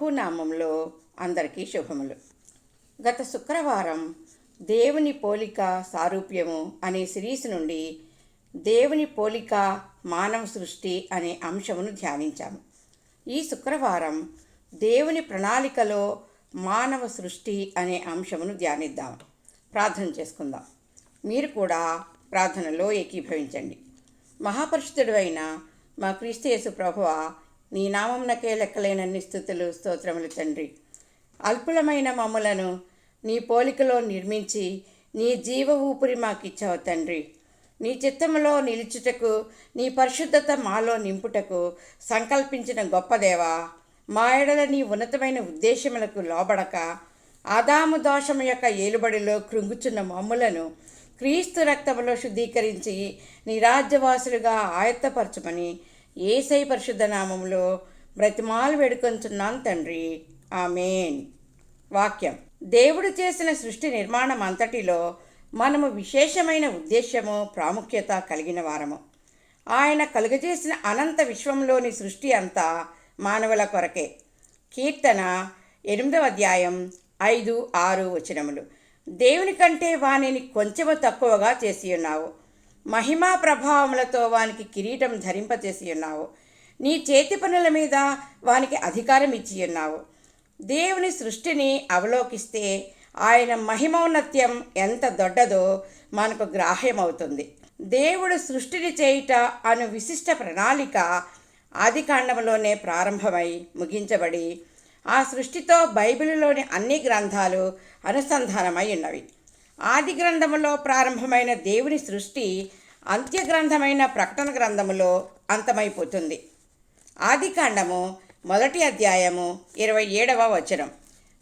ప్రభునామంలో అందరికీ శుభములు. గత శుక్రవారం దేవుని పోలిక సారూప్యము అనే సిరీస్ నుండి దేవుని పోలిక మానవ సృష్టి అనే అంశమును ధ్యానించాము. ఈ శుక్రవారం దేవుని ప్రణాళికలో మానవ సృష్టి అనే అంశమును ధ్యానిద్దాం. ప్రార్థన చేసుకుందాం. మీరు కూడా ప్రార్థనలో ఏకీభవించండి. మహాపరిశుద్ధుడు అయిన మా క్రీస్తు యేసు ప్రభువ నీ నామంనకే లెక్కలేనన్ని స్థుతులు స్తోత్రములు తండ్రి. అల్పులమైన మమ్ములను నీ పోలికలో నిర్మించి నీ జీవ ఊపిరి మాకిచ్చావు తండ్రి. నీ చిత్తములో నిలుచుటకు నీ పరిశుద్ధత మాలో నింపుటకు సంకల్పించిన గొప్పదేవా మా ఎడల నీ ఉన్నతమైన ఉద్దేశములకు లోబడక ఆదాము దోషము యొక్క ఏలుబడిలో కృంగుచున్న మమ్ములను క్రీస్తు రక్తములో శుద్ధీకరించి నీ రాజ్యవాసులుగా ఆయత్తపరచమని ఏసై పరిశుద్ధ నామములో బ్రతిమాలు వేడుకొంచున్నాను తండ్రి. ఆమెన్. వాక్యం. దేవుడు చేసిన సృష్టి నిర్మాణం అంతటిలో మనము విశేషమైన ఉద్దేశము ప్రాముఖ్యత కలిగిన వారము. ఆయన కలుగజేసిన అనంత విశ్వంలోని సృష్టి అంతా మానవుల కొరకే. కీర్తన ఎనిమిదవ అధ్యాయం ఐదు ఆరు వచనములు. దేవుని కంటే వానిని కొంచెము తక్కువగా చేసి ఉన్నావు. మహిమా ప్రభావములతో వానికి కిరీటం ధరింపచేసి ఉన్నావు. నీ చేతి పనుల మీద వానికి అధికారం ఇచ్చి ఉన్నావు. దేవుని సృష్టిని అవలోకిస్తే ఆయన మహిమౌన్నత్యం ఎంత దొడ్డదో మనకు గ్రాహ్యమవుతుంది. దేవుడు సృష్టిని చేయుట అను విశిష్ట ప్రణాళిక ఆది కాండంలోనే ప్రారంభమై ముగించబడి ఆ సృష్టితో బైబిల్లోని అన్ని గ్రంథాలు అనుసంధానమై ఉన్నవి. ఆది గ్రంథములో ప్రారంభమైన దేవుని సృష్టి అంత్య గ్రంథమైన ప్రకటన గ్రంథములో అంతమైపోతుంది. ఆది కాండము మొదటి అధ్యాయము ఇరవై ఏడవ వచనం.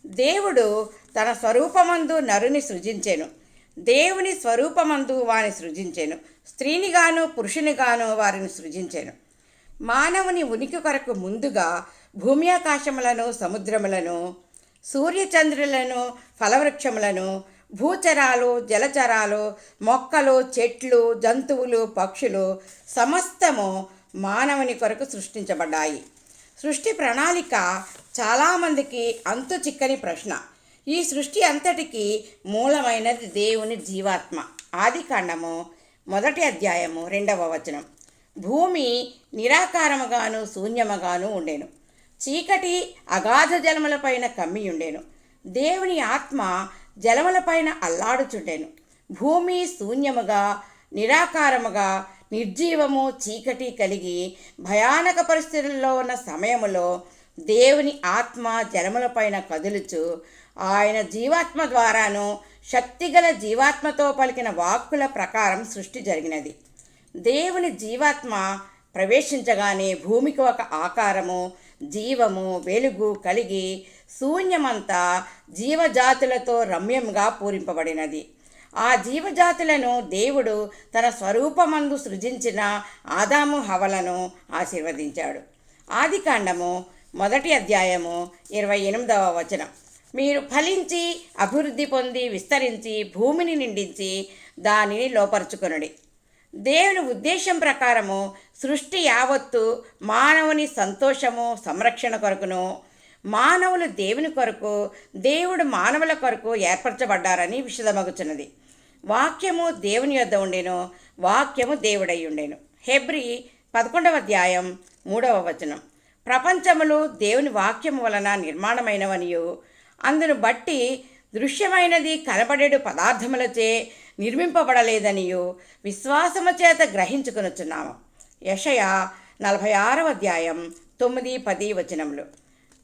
దేవుడు తన స్వరూపమందు నరుని సృజించెను. దేవుని స్వరూపమందు వాని సృజించెను. స్త్రీనిగాను పురుషునిగాను వారిని సృజించెను. మానవుని ఉనికి కొరకు ముందుగా భూమి ఆకాశములను సముద్రములను సూర్యచంద్రులను ఫలవృక్షములను భూచరాలు జలచరాలు మొక్కలు చెట్లు జంతువులు పక్షులు సమస్తము మానవుని కొరకు సృష్టించబడ్డాయి. సృష్టి ప్రణాళిక చాలామందికి అంతు చిక్కని ప్రశ్న. ఈ సృష్టి అంతటికి మూలమైనది దేవుని జీవాత్మ. ఆది కాండము మొదటి అధ్యాయము రెండవ వచనం. భూమి నిరాకారముగాను శూన్యముగాను ఉండేను. చీకటి అగాధ జలములపైన కమ్మి ఉండేను దేవుని ఆత్మ జలములపైన అల్లాడుచుండెను. భూమి శూన్యముగా నిరాకారముగా నిర్జీవము చీకటి కలిగి భయానక పరిస్థితుల్లో ఉన్న సమయములో దేవుని ఆత్మ జలములపైన కదులుచు ఆయన జీవాత్మ ద్వారాను శక్తిగల జీవాత్మతో పలికిన వాక్కుల ప్రకారం సృష్టి జరిగినది. దేవుని జీవాత్మ ప్రవేశించగానే భూమికి ఒక ఆకారము జీవము వెలుగు కలిగి శూన్యమంతా జీవజాతులతో రమ్యంగా పూరింపబడినది. ఆ జీవజాతులను దేవుడు తన స్వరూపమందు సృజించిన ఆదాము హవలను ఆశీర్వదించాడు. ఆది కాండము మొదటి అధ్యాయము ఇరవై ఎనిమిదవ వచనం. మీరు ఫలించి అభివృద్ధి పొంది విస్తరించి భూమిని నిండించి దానిని లోపరుచుకొనుడి. దేవుని ఉద్దేశం ప్రకారము సృష్టి యావత్తు మానవుని సంతోషము సంరక్షణ కొరకును మానవులు దేవుని కొరకు దేవుడు మానవుల కొరకు ఏర్పరచబడ్డారని విషదమగుచున్నది వాక్యము దేవుని యొద్ద ఉండేను వాక్యము దేవుడై ఉండేను. హెబ్రి పదకొండవ అధ్యాయం మూడవ వచనం. ప్రపంచములు దేవుని వాక్యము వలన నిర్మాణమైనవనియు అందును బట్టి దృశ్యమైనది కనబడేడు పదార్థములచే నిర్మింపబడలేదనియు విశ్వాసము చేత గ్రహించుకొనుచున్నాము. యషయ నలభై ఆరవ అధ్యాయం తొమ్మిది పది వచనములు.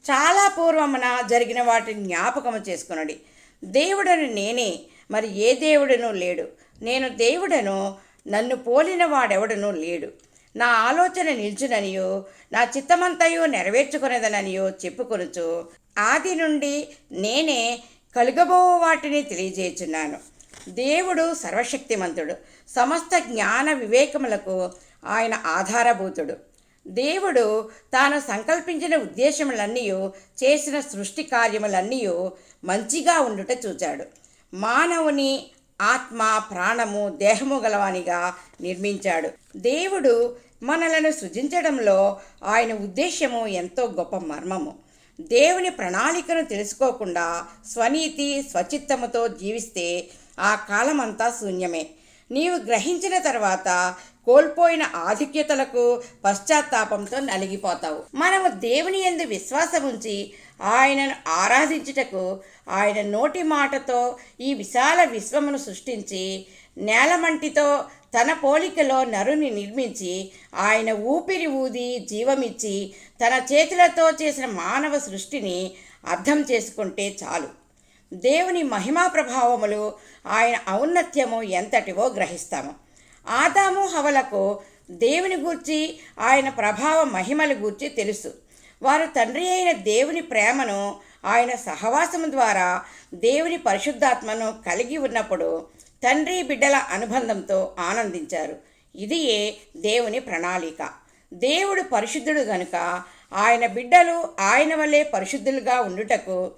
చాలా పూర్వమున జరిగిన వాటిని జ్ఞాపకము చేసుకునడి. దేవుడను నేనే మరి ఏ దేవుడను లేడు. నేను దేవుడను నన్ను పోలిన వాడెవడను లేడు. నా ఆలోచన నిల్చుననియో నా చిత్తమంతయు నెరవేర్చుకునేదననియో చెప్పుకొనుచు ఆది నుండి నేనే కలుగబో వాటిని తెలియజేయుచున్నాను. దేవుడు సర్వశక్తిమంతుడు సమస్త జ్ఞాన వివేకములకు ఆయన ఆధారభూతుడు. దేవుడు తాను సంకల్పించిన ఉద్దేశములన్నీ చేసిన సృష్టి కార్యములన్నీ మంచిగా ఉండుట చూచాడు. మానవుని ఆత్మ ప్రాణము దేహము గలవానిగా నిర్మించాడు. దేవుడు మనలను సృజించడంలో ఆయన ఉద్దేశ్యము ఎంతో గొప్ప మర్మము. దేవుని ప్రణాళికను తెలుసుకోకుండా స్వనీతి స్వచిత్తముతో జీవిస్తే ఆ కాలమంతా శూన్యమే. నీవు గ్రహించిన తర్వాత కోల్పోయిన ఆధిక్యతలకు పశ్చాత్తాపంతో నలిగిపోతావు. మనము దేవుని ఎందు విశ్వాసం ఉంచి ఆయనను ఆరాధించుటకు ఆయన నోటి మాటతో ఈ విశాల విశ్వమును సృష్టించి నేలమంటితో తన పోలికలో నరుని నిర్మించి ఆయన ఊపిరి ఊది జీవమిచ్చి తన చేతులతో చేసిన మానవ సృష్టిని అర్థం చేసుకుంటే చాలు. దేవుని మహిమా ప్రభావములు ఆయన ఔన్నత్యము ఎంతటివో గ్రహిస్తాము. ఆదాము హవలకు దేవుని గూర్చి ఆయన ప్రభావ మహిమల గూర్చి తెలుసు. వారు తండ్రి అయిన దేవుని ప్రేమను ఆయన సహవాసము ద్వారా దేవుని పరిశుద్ధాత్మను కలిగి ఉన్నప్పుడు తండ్రి బిడ్డల అనుబంధంతో ఆనందించారు. ఇదియే దేవుని ప్రణాళిక. దేవుడు పరిశుద్ధుడు గనుక ఆయన బిడ్డలు ఆయన వల్లే పరిశుద్ధులుగా ఉండుటకు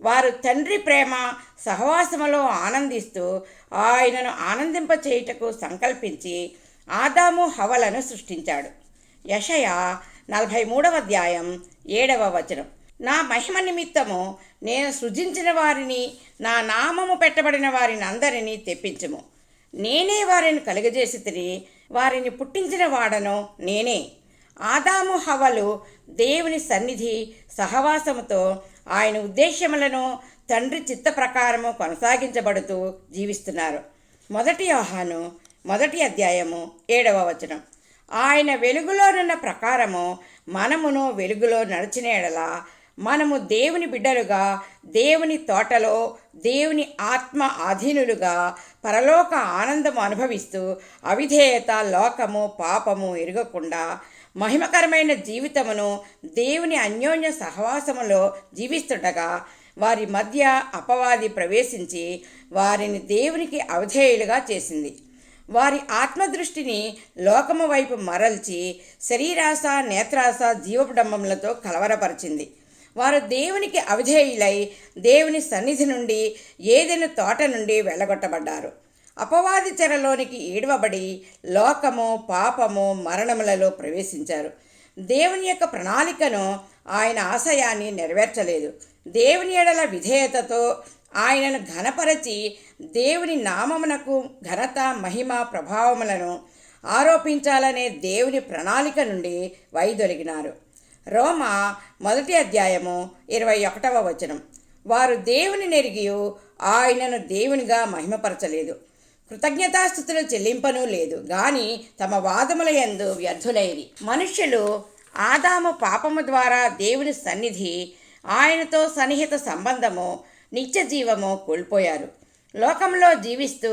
వారు తండ్రి ప్రేమ సహవాసములో ఆనందిస్తూ ఆయనను ఆనందింపచేయుటకు సంకల్పించి ఆదాము హవలను సృష్టించాడు. యషయ నలభై మూడవ అధ్యాయం ఏడవ వచనం. నా మహిమ నిమిత్తము నేను సృజించిన వారిని నా నామము పెట్టబడిన వారిని అందరినీ తెప్పించము. నేనే వారిని కలుగజేసి తిరిగి వారిని పుట్టించిన వాడను నేనే. ఆదాము హవలు దేవుని సన్నిధి సహవాసముతో ఆయన ఉద్దేశ్యములను తండ్రి చిత్త ప్రకారము కొనసాగించబడుతూ జీవిస్తున్నారు. మొదటి ఆహాను మొదటి అధ్యాయము ఏడవ వచనం. ఆయన వెలుగులోనున్న ప్రకారము మనమును వెలుగులో నడిచిన ఎడలా మనము దేవుని బిడ్డలుగా దేవుని తోటలో దేవుని ఆత్మ ఆధీనులుగా పరలోక ఆనందము అనుభవిస్తూ అవిధేయత లోకము పాపము ఎరగకుండా మహిమకరమైన జీవితమును దేవుని అన్యోన్య సహవాసములో జీవిస్తుండగా వారి మధ్య అపవాది ప్రవేశించి వారిని దేవునికి అవధేయులుగా చేసింది. వారి ఆత్మదృష్టిని లోకము వైపు మరల్చి శరీరాశ నేత్రాశ జీవపడంబములతో కలవరపరిచింది. వారు దేవునికి అవిధేయులై దేవుని సన్నిధి నుండి ఏదైనా తోట నుండి వెళ్ళగొట్టబడ్డారు. అపవాది చెరలోనికి ఈడవబడి లోకము పాపము మరణములలో ప్రవేశించారు. దేవుని యొక్క ప్రణాళికను ఆయన ఆశయాన్ని నెరవేర్చలేదు. దేవుని ఎడల విధేయతతో ఆయనను ఘనపరచి దేవుని నామమునకు ఘనత మహిమ ప్రభావములను ఆరోపించాలనే దేవుని ప్రణాళిక నుండి వైదొలిగినారు. రోమ మొదటి అధ్యాయము ఇరవై ఒకటవ వచనం. వారు దేవుని నెరిగియు ఆయనను దేవునిగా మహిమపరచలేదు. కృతజ్ఞతాస్థుతులు చెల్లింపను లేదు. గాని తమ వాదముల యందు వ్యర్థులైరి. మనుష్యులు ఆదాము పాపము ద్వారా దేవుని సన్నిధి ఆయనతో సన్నిహిత సంబంధము నిత్య జీవము కోల్పోయారు. లోకంలో జీవిస్తూ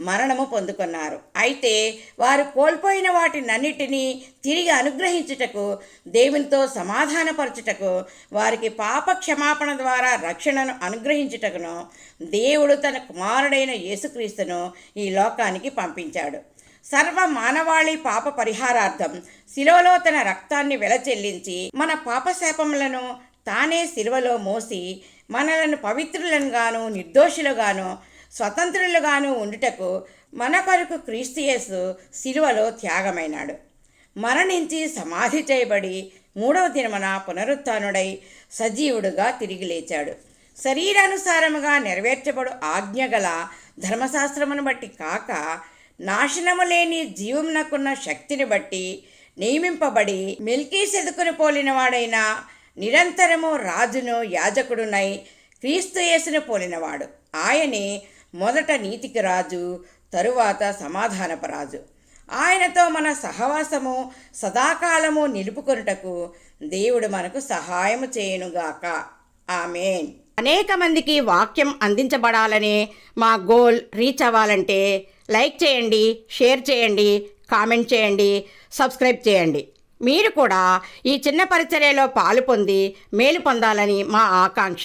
మరణము పొందుకున్నారు. అయితే వారు కోల్పోయిన వాటినన్నిటినీ తిరిగి అనుగ్రహించుటకు దేవునితో సమాధానపరచుటకు వారికి పాప క్షమాపణ ద్వారా రక్షణను అనుగ్రహించుటకును దేవుడు తన కుమారుడైన యేసుక్రీస్తును ఈ లోకానికి పంపించాడు. సర్వ మానవాళి పాప పరిహారార్థం శిలువలో తన రక్తాన్ని వెలచెల్లించి మన పాపశాపములను తానే శిలువలో మోసి మనలను పవిత్రులనుగాను నిర్దోషులుగాను స్వతంత్రులుగాను ఉండుటకు మన కొరకు క్రీస్తుయేసు శిలువలో త్యాగమైనాడు. మరణించి సమాధి చేయబడి మూడవ దినమన పునరుత్నుడై సజీవుడుగా తిరిగి లేచాడు. శరీరానుసారముగా నెరవేర్చబడు ఆజ్ఞగల ధర్మశాస్త్రమును బట్టి కాక నాశనము లేని జీవమునకున్న శక్తిని బట్టి నియమింపబడి మిల్కీ సెదుకుని పోలినవాడైన నిరంతరము రాజును యాజకుడునై క్రీస్తు యేసును పోలినవాడు. ఆయనే మొదట నీతికి రాజు తరువాత సమాధానపు రాజు ఆయనతో మన సహవాసము సదాకాలము నిలుపుకొనుటకు దేవుడు మనకు సహాయము చేయనుగాక. ఆమెన్. అనేక మందికి వాక్యం అందించబడాలనే మా గోల్ రీచ్ అవ్వాలంటే లైక్ చేయండి షేర్ చేయండి కామెంట్ చేయండి సబ్స్క్రైబ్ చేయండి. మీరు కూడా ఈ చిన్న పరిచర్యలో పాలు పొంది మేలు పొందాలని మా ఆకాంక్ష.